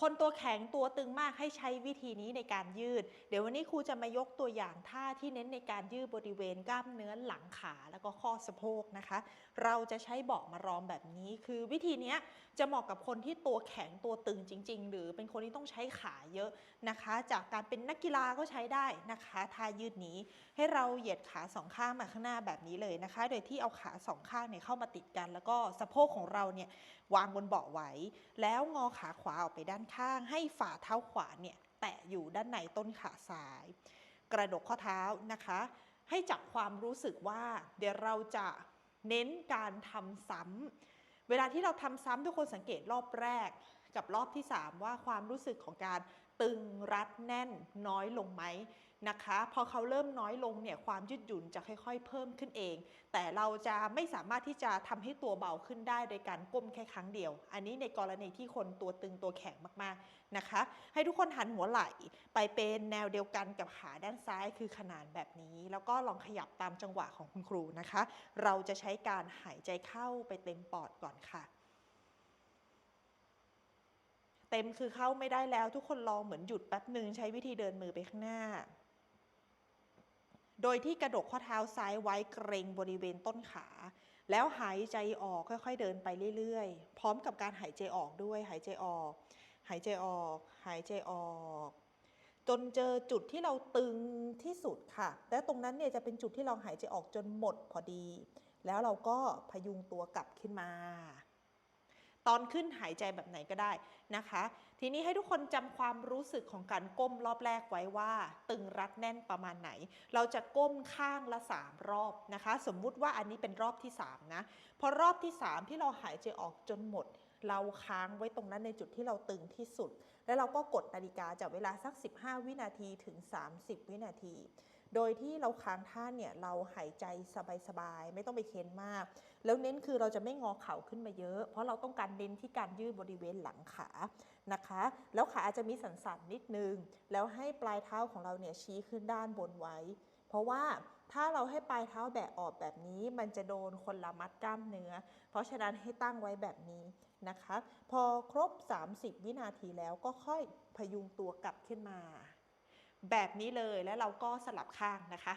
คนตัวแข็งตัวตึงมากให้ใช้วิธีนี้ในการยืด เดี๋ยววันนี้ครูจะมายกตัวอย่างท่าที่เน้นในการยืดบริเวณกล้ามเนื้อหลังขาแล้วก็ข้อสะโพกนะคะ เราจะใช้เบาะมารองแบบนี้ คือวิธีนี้จะเหมาะกับคนที่ตัวแข็งตัวตึงจริง ๆ หรือเป็นคนที่ต้องใช้ขาเยอะนะคะ จากการเป็นนักกีฬาก็ใช้ได้นะคะท่ายืดนี้ให้เราเหยียดขาสองข้างมาข้างหน้าแบบนี้เลยนะคะ โดยที่เอาขาสองข้างเนี่ยเข้ามาติดกัน แล้วก็สะโพกของเราเนี่ยวางบนเบาะไว้ แล้วงอขาขวาออกไปด้านข้างให้ฝ่าเท้าขวาเนี่ยแตะอยู่ด้านในต้นขาซ้าย กระดกข้อเท้านะคะ ให้จับความรู้สึกว่า เดี๋ยวเราจะเน้นการทำซ้ำเวลาที่เราทำซ้ำทุกคนสังเกตรอบแรก กับรอบที่ 3 ว่าความรู้สึกของการตึงรัดแน่นน้อยลงไหมนะคะ พอเขาเริ่มน้อยลงเนี่ยความยืดหยุ่นจะค่อยๆ เพิ่มขึ้นเอง แต่เราจะไม่สามารถที่จะทำให้ตัวเบาขึ้นได้โดยการก้มแค่ครั้งเดียว อันนี้ในกรณีที่คนตัวตึงตัวแข็งมากๆนะคะ ให้ทุกคนหันหัวไหล่ไปเป็นแนวเดียวกันกับขาด้านซ้ายคือขนานแบบนี้ แล้วก็ลองขยับตามจังหวะของคุณครูนะคะ เราจะใช้การหายใจเข้าไปเต็มปอดก่อนค่ะ เต็มคือเข้าไม่ได้แล้วทุกคนลองเหมือนหยุดแป๊บหนึ่งใช้วิธีเดินมือไปข้างหน้า โดยที่กระดกข้อเท้าซ้ายไว้เกรงบริเวณต้นขา แล้วหายใจออกค่อยๆเดินไปเรื่อยๆ พร้อมกับการหายใจออกด้วยหายใจออก หายใจออก หายใจออก จนเจอจุดที่เราตึงที่สุดค่ะ และตรงนั้นเนี่ยจะเป็นจุดที่เราหายใจออกจนหมดพอดี แล้วเราก็พยุงตัวกลับขึ้นมา ตอนขึ้นหายใจแบบไหนก็ได้นะคะ ทีนี้ให้ทุกคนจำความรู้สึกของการก้มรอบแรกไว้ว่า ตึงรัดแน่นประมาณไหน เราจะก้มข้างละ 3 รอบนะคะ สมมุติว่าอันนี้เป็นรอบที่ 3 นะ พอรอบที่ 3 ที่เราหายใจออกจนหมด เราค้างไว้ตรงนั้นในจุดที่เราตึงที่สุด แล้วเราก็กดนาฬิกาจากเวลาสัก 15 วินาทีถึง 30 วินาที โดยที่เราค้างท่าเนี่ยเราหายใจสบายๆไม่ต้องไปเค้นมาก แล้วเน้นคือเราจะไม่งอเข่าขึ้นมาเยอะ เพราะเราต้องการเน้นที่การยืดบริเวณหลังขานะคะ แล้วขาอาจจะมีสันๆนิดนึง แล้วให้ปลายเท้าของเราเนี่ยชี้ขึ้นด้านบนไว้ เพราะว่าถ้าเราให้ปลายเท้าแบะออกแบบนี้ มันจะโดนคนละมัดกล้ามเนื้อ เพราะฉะนั้นให้ตั้งไว้แบบนี้นะคะ พอครบ 30 วินาทีแล้วก็ค่อยพยุงตัวกลับขึ้นมา แบบนี้เลยแล้วเราก็สลับข้างนะคะ